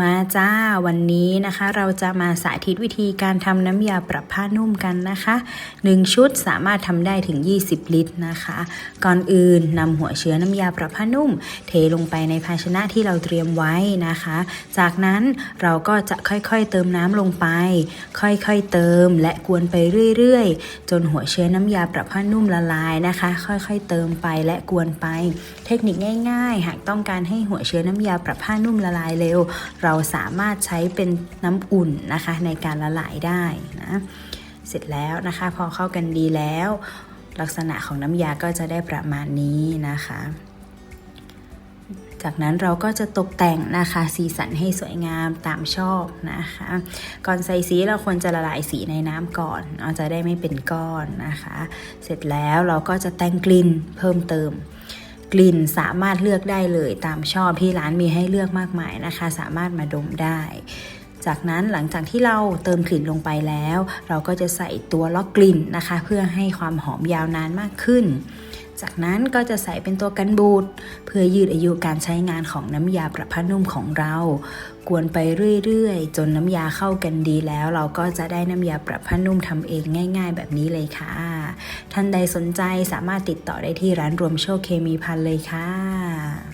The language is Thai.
มาจ้าวันนี้นะคะ เราจะมาสาธิตวิธีการทำน้ำยาปรับผ้านุ่มกันนะคะ 1 ชุดสามารถทำได้ถึง 20 ลิตรนะคะ ก่อนอื่นนำหัวเชื้อน้ำยาปรับผ้านุ่ม เทลงไปในภาชนะที่เราเตรียมไว้นะคะ จากนั้นเราก็จะค่อยๆเติมน้ำลงไป ค่อยๆเติมและกวนไปเรื่อยๆ จนหัวเชื้อน้ำยาปรับผ้านุ่มละลายนะคะ ค่อยๆเติมไปและกวนไป เทคนิคง่าย ๆ หากต้องการให้หัวเชื้อน้ำยาปรับผ้านุ่มละลายเร็วเราสามารถใช้เป็นน้ำอุ่นนะคะในการละลายได้นะเสร็จแล้วนะคะพอเข้ากันดีแล้ว ลักษณะของน้ำยาก็จะได้ประมาณนี้นะคะ จากนั้นเราก็จะตกแต่งนะคะสีสันให้สวยงามตามชอบนะคะ ก่อนใส่สีเราควรจะละลายสีในน้ำก่อนเราจะได้ไม่เป็นก้อนนะคะ เสร็จแล้วเราก็จะแต่งกลิ่นเพิ่มเติม กลิ่นสามารถเลือกได้เลยตามชอบที่ร้านมีให้เลือกมากมายนะคะ สามารถมาดมได้ จากนั้นหลังจากที่เราเติมกลิ่นลงไปแล้ว เราก็จะใส่ตัวล็อกกลิ่นนะคะ เพื่อให้ความหอมยาวนานมากขึ้นจากนั้นก็จะใส่เป็นตัวกันบูดเพื่อยืดอายุการใช้งานของน้ำยาประผ้านุ่มของเรา กวนไปเรื่อยๆ จนน้ำยาเข้ากันดีแล้ว เราก็จะได้น้ำยาปรับผ้านุ่มทำเองง่าย ๆ แบบนี้เลยค่ะ ท่านใดสนใจสามารถติดต่อได้ที่ร้านรวมโชคเคมีพันเลยค่ะ